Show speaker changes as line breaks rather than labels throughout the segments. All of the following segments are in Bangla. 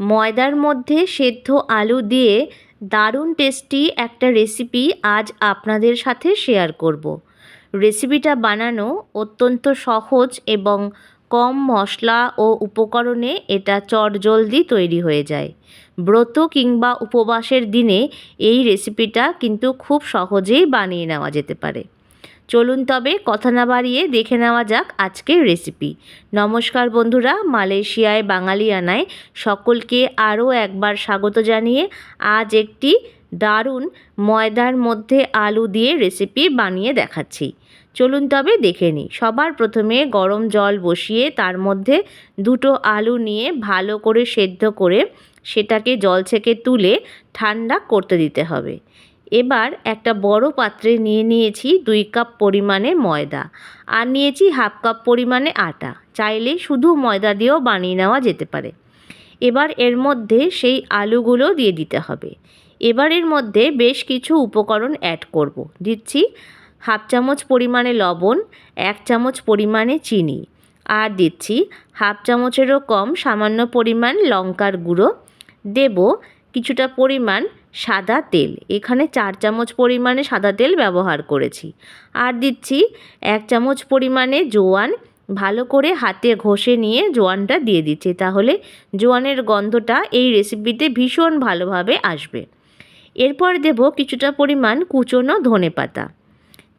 ময়দার মধ্যে সেদ্ধ আলু দিয়ে দারুণ টেস্টি একটা রেসিপি আজ আপনাদের সাথে শেয়ার করব। রেসিপিটা বানানো অত্যন্ত সহজ এবং কম মশলা ও উপকরণে এটা চটজলদি তৈরি হয়ে যায় ব্রত কিংবা উপবাসের দিনে এই রেসিপিটা কিন্তু খুব সহজেই বানিয়ে নেওয়া যেতে পারে চলুন তবে কথা না বাড়িয়ে দেখে নেওয়া যাক আজকের রেসিপি নমস্কার বন্ধুরা, মালয়েশিয়ায় বাঙালিয়ানায় সকলকে আরও একবার স্বাগত জানিয়ে আজ একটি দারুণ ময়দার মধ্যে আলু দিয়ে রেসিপি বানিয়ে দেখাচ্ছি। চলুন তবে দেখে নিই। সবার প্রথমে গরম জল বসিয়ে তার মধ্যে দুটো আলু নিয়ে ভালো করে সেদ্ধ করে সেটাকে জল থেকে তুলে ঠান্ডা করতে দিতে হবে। এবার একটা বড় পাত্রে নিয়ে নিয়েছি দুই কাপ পরিমাণে ময়দা। আর নিয়েছি হাফ কাপ পরিমাণে আটা। চাইলে শুধু ময়দা দিয়েও বানিয়ে নেওয়া যেতে পারে। এবার এর মধ্যে সেই আলুগুলো দিয়ে দিতে হবে। এবার এর মধ্যে বেশ কিছু উপকরণ অ্যাড করব। দিচ্ছি হাফ চামচ পরিমাণে লবণ, এক চামচ পরিমাণে চিনি। আর দিচ্ছি হাফ চামচেরও কম সামান্য পরিমাণ লঙ্কার গুঁড়ো। দেব কিছুটা পরিমাণ সাদা তেল। এখানে চার চামচ পরিমাণে সাদা তেল ব্যবহার করেছি। আর দিচ্ছি এক চামচ পরিমাণে জোয়ান। ভালো করে হাতে ঘষে নিয়ে জোয়ানটা দিয়ে দিচ্ছি। তাহলে জোয়ানের গন্ধটা এই রেসিপিতে ভীষণ ভালোভাবে আসবে। এরপর দেব কিছুটা পরিমাণ কুচনো ধনে পাতা।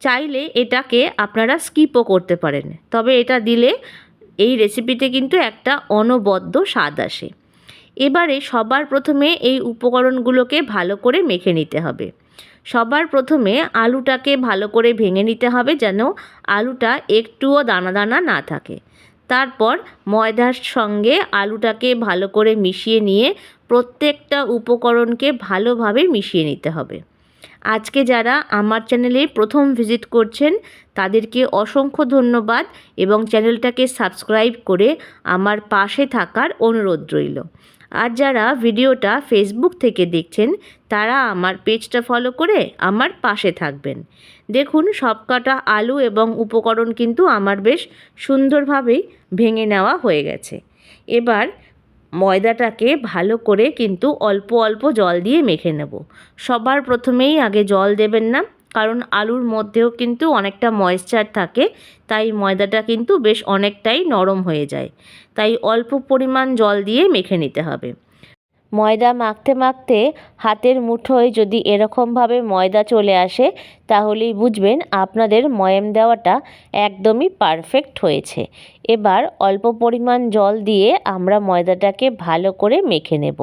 চাইলে এটাকে আপনারা স্কিপও করতে পারেন। তবে এটা দিলে এই রেসিপিতে কিন্তু একটা অনবদ্য স্বাদ আসে। এবারে সবার প্রথমে এই উপকরণগুলোকে ভালো করে মেখে নিতে হবে। সবার প্রথমে আলুটাকে ভালো করে ভেঙে নিতে হবে যেন আলুটা একটুও দানা দানা না থাকে। তারপর ময়দার সঙ্গে আলুটাকে ভালো করে মিশিয়ে নিয়ে প্রত্যেকটা উপকরণকে ভালোভাবে মিশিয়ে নিতে হবে। আজকে যারা আমার চ্যানেলে প্রথম ভিজিট করছেন, তাদেরকে অসংখ্য ধন্যবাদ এবং চ্যানেলটাকে সাবস্ক্রাইব করে আমার পাশে থাকার অনুরোধ রইল। আর যারা ভিডিওটা ফেসবুক থেকে দেখছেন, তারা আমার পেজটা ফলো করে আমার পাশে থাকবেন। দেখুন, সবকটা আলু এবং উপকরণ কিন্তু আমার বেশ সুন্দরভাবেই ভেঙে নেওয়া হয়ে গেছে। এবার ময়দাটাকে ভালো করে কিন্তু অল্প অল্প জল দিয়ে মেখে নেব। সবার প্রথমেই আগে জল দেবেন না কারণ আলুর মধ্যেও কিন্তু অনেকটা ময়েশ্চার থাকে, তাই ময়দাটা কিন্তু বেশ অনেকটাই নরম হয়ে যায়। তাই অল্প পরিমাণ জল দিয়ে মেখে নিতে হবে। ময়দা মাখতে মাখতে হাতের মুঠোয় যদি এরকমভাবে ময়দা চলে আসে, তাহলেই বুঝবেন আপনাদের ময়াম দেওয়াটা একদমই পারফেক্ট হয়েছে। এবার অল্প পরিমাণ জল দিয়ে আমরা ময়দাটাকে ভালো করে মেখে নেব।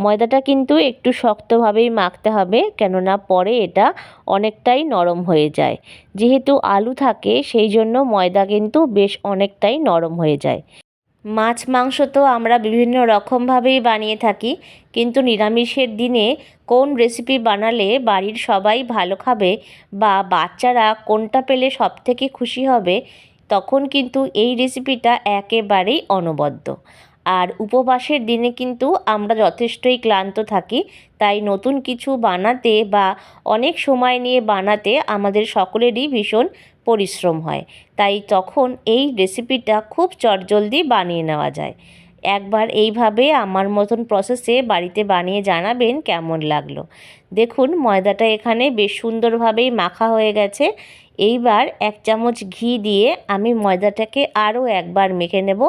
ময়দাটা কিন্তু একটু শক্তভাবেই মাখতে হবে, কেননা পরে এটা অনেকটাই নরম হয়ে যায়। যেহেতু আলু থাকে, সেই জন্য ময়দা কিন্তু বেশ অনেকটাই নরম হয়ে যায়। মাছ, মাংস তো আমরা বিভিন্ন রকমভাবেই বানিয়ে থাকি, কিন্তু নিরামিষের দিনে কোন রেসিপি বানালে বাড়ির সবাই ভালো খাবে বা বাচ্চারা কোনটা পেলে সব থেকে খুশি হবে, তখন কিন্তু এই রেসিপিটা একেবারেই অনবদ্য। আর উপবাসের দিনে কিন্তু আমরা যথেষ্টই ক্লান্ত থাকি, তাই নতুন কিছু বানাতে বা অনেক সময় নিয়ে বানাতে আমাদের সকলেরই ভীষণ পরিশ্রম হয়। তাই তখন এই রেসিপিটা খুব চটজলদি বানিয়ে নেওয়া যায়। একবার এইভাবে আমার মতন প্রসেসে বাড়িতে বানিয়ে জানাবেন কেমন লাগল। দেখুন, ময়দাটা এখানে বেশ সুন্দরভাবেই মাখা হয়ে গেছে। এইবার এক চামচ ঘি দিয়ে আমি ময়দাটাকে আরও একবার মেখে নেব,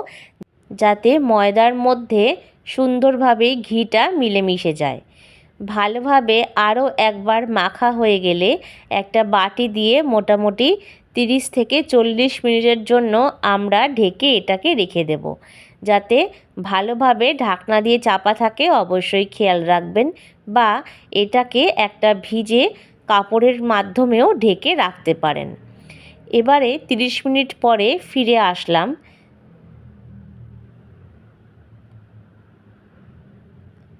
যাতে ময়দার মধ্যে সুন্দরভাবেই ঘিটা মিলেমিশে যায়। ভালোভাবে আরও একবার মাখা হয়ে গেলে একটা বাটি দিয়ে মোটামুটি তিরিশ থেকে চল্লিশ মিনিটের জন্য আমরা ঢেকে এটাকে রেখে দেব। যাতে ভালোভাবে ঢাকনা দিয়ে চাপা থাকে, অবশ্যই খেয়াল রাখবেন বা এটাকে একটা ভিজে কাপড়ের মাধ্যমেও ঢেকে রাখতে পারেন। এবারে তিরিশ মিনিট পরে ফিরে আসলাম।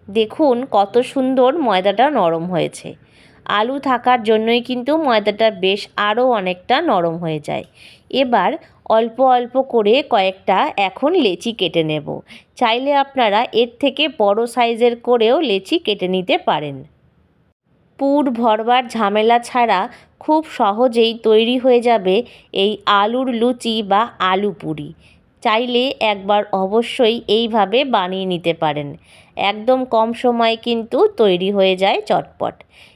দেখুন কত সুন্দর ময়দাটা নরম হয়েছে। আলু থাকার জন্যই কিন্তু ময়দাটা বেশ আরও অনেকটা নরম হয়ে যায়। এবার অল্প অল্প করে কয়েকটা এখন লেচি কেটে নেব। চাইলে আপনারা এর থেকে বড় সাইজের করেও লেচি কেটে নিতে পারেন। পুর ভরবার ঝামেলা ছাড়া খুব সহজেই তৈরি হয়ে যাবে এই আলুর লুচি বা আলু পুরি। চাইলে একবার অবশ্যই এইভাবে বানিয়ে নিতে পারেন। একদম কম সময়ে কিন্তু তৈরি হয়ে যায় চটপট।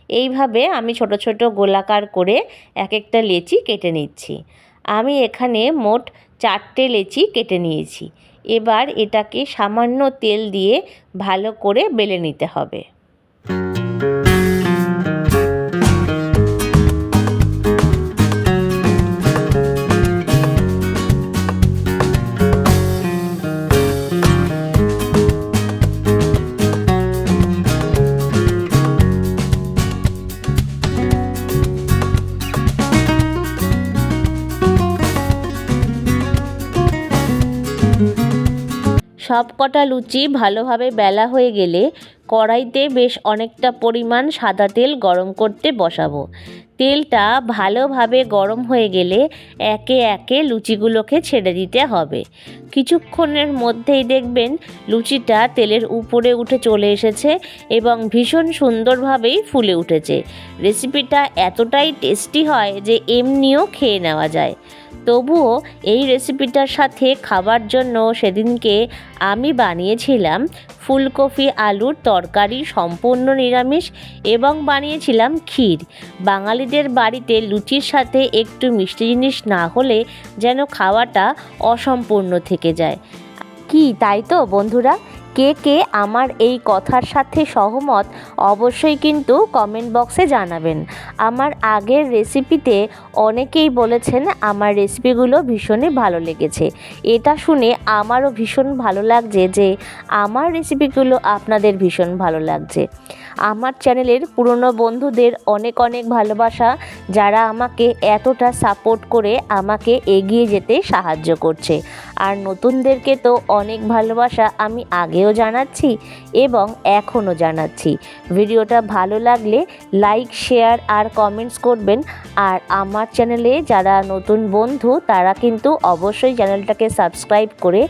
এইভাবে আমি ছোট ছোট গোলাকার করে এক একটা লেচি কেটে নিচ্ছি। আমি এখানে মোট চারটে লেচি কেটে নিয়েছি। এবার এটাকে সামান্য তেল দিয়ে ভালো করে বেলে নিতে হবে। সব কটা লুচি ভালোভাবে বেলা হয়ে গেলে কড়াইতে বেশ অনেকটা পরিমাণ সাদা তেল গরম করতে বসাবো। তেলটা ভালোভাবে গরম হয়ে গেলে একে একে লুচিগুলোকে ছেড়ে দিতে হবে। কিছুক্ষণের মধ্যেই দেখবেন লুচিটা তেলের উপরে উঠে চলে এসেছে এবং ভীষণ সুন্দরভাবেই ফুলে উঠেছে। রেসিপিটা এতটাই টেস্টি হয় যে এমনিও খেয়ে নেওয়া যায়। তবুও এই রেসিপিটার সাথে খাবার জন্য সেদিনকে আমি বানিয়েছিলাম ফুলকপি আলুর তরকারি সম্পূর্ণ নিরামিষ এবং বানিয়েছিলাম ক্ষীর। বাঙালিদের বাড়িতে লুচির সাথে একটু মিষ্টি জিনিস না হলে যেন খাওয়াটা অসম্পূর্ণ থেকে যায়। কি, তাই তো বন্ধুরা? কে কে আমার এই কথার সাথে সহমত অবশ্যই কিন্তু কমেন্ট বক্সে জানাবেন। আমার আগের রেসিপিতে অনেকেই বলেছেন আমার রেসিপিগুলো ভীষণই ভালো লেগেছে। এটা শুনে আমারও ভীষণ ভালো লাগছে যে আমার রেসিপিগুলো আপনাদের ভীষণ ভালো লাগছে। আমার চ্যানেলের পুরনো বন্ধুদের অনেক অনেক ভালোবাসা, যারা আমাকে এতটা সাপোর্ট করে আমাকে এগিয়ে যেতে সাহায্য করছে। আর নতুনদেরকে তো অনেক ভালোবাসা আমি আগেও জানাচ্ছি এবং এখনও জানাচ্ছি। ভিডিওটা ভালো লাগলে লাইক, শেয়ার আর কমেন্টস করবেন। আর আমার চ্যানেলে যারা নতুন বন্ধু, তারা কিন্তু অবশ্যই চ্যানেলটাকে সাবস্ক্রাইব করে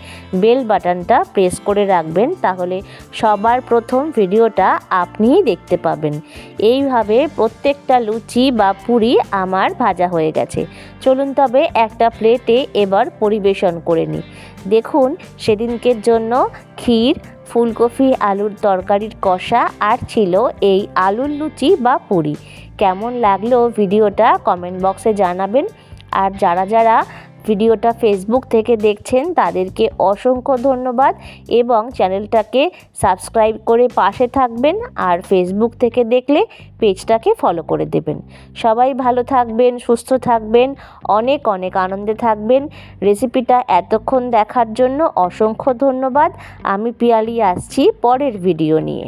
বেল বাটনটা প্রেস করে রাখবেন। তাহলে সবার প্রথম ভিডিওটা আপনিই দেখতে পাবেন। এইভাবে প্রত্যেকটা লুচি বা পুরি আমার ভাজা হয়ে গেছে। চলুন তবে একটা প্লেটে এবার পরিবেশন করে নিই। দেখুন, সেদিনকের জন্য ক্ষীর, ফুলকপি, আলুর তরকারির কষা আর ছিল এই আলুর লুচি বা পুরি। কেমন লাগল ভিডিওটা কমেন্ট বক্সে জানাবেন। আর যারা যারা ভিডিওটা ফেসবুক থেকে দেখছেন, তাদেরকে অসংখ্য ধন্যবাদ এবং চ্যানেলটাকে সাবস্ক্রাইব করে পাশে থাকবেন আর ফেসবুক থেকে দেখলে পেজটাকে ফলো করে দেবেন। সবাই ভালো থাকবেন, সুস্থ থাকবেন, অনেক অনেক আনন্দে থাকবেন। রেসিপিটা এতক্ষণ দেখার জন্য অসংখ্য ধন্যবাদ। আমি পিয়ালি আসছি পরের ভিডিও নিয়ে।